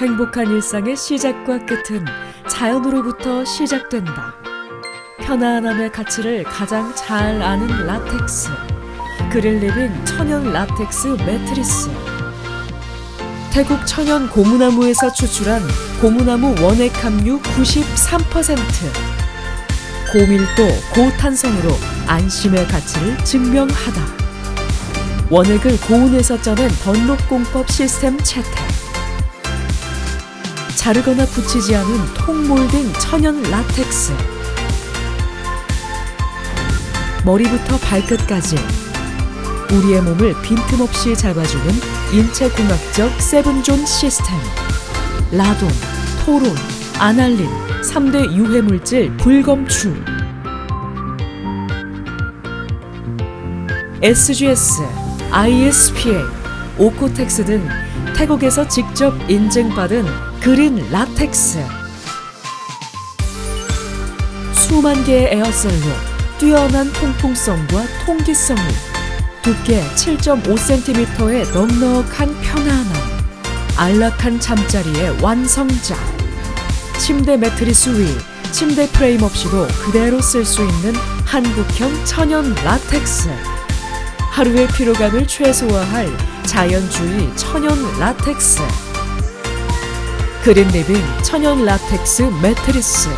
행복한 일상의 시작과 끝은 자연으로부터 시작된다. 편안함의 가치를 가장 잘 아는 라텍스. 그릴 리빙 천연 라텍스 매트리스. 태국 천연 고무나무에서 추출한 고무나무 원액 함유 93%. 고밀도, 고탄성으로 안심의 가치를 증명하다. 원액을 고온에서 쪄낸 던록 공법 시스템 채택. 자르거나 붙이지 않은 통몰딩 천연 라텍스. 머리부터 발끝까지 우리의 몸을 빈틈없이 잡아주는 인체공학적 세븐존 시스템. 라돈, 토론, 아날린, 3대 유해물질 불검출. SGS, ISPA, 오코텍스 등 태국에서 직접 인증받은 그린 라텍스. 수만 개의 에어셀로 뛰어난 통풍성과 통기성을 두께 7.5cm의 넉넉한 편안함, 안락한 잠자리의 완성작. 침대 매트리스 위, 침대 프레임 없이도 그대로 쓸 수 있는 한국형 천연 라텍스. 하루의 피로감을 최소화할 자연주의 천연 라텍스. 그린 리빙 천연 라텍스 매트리스.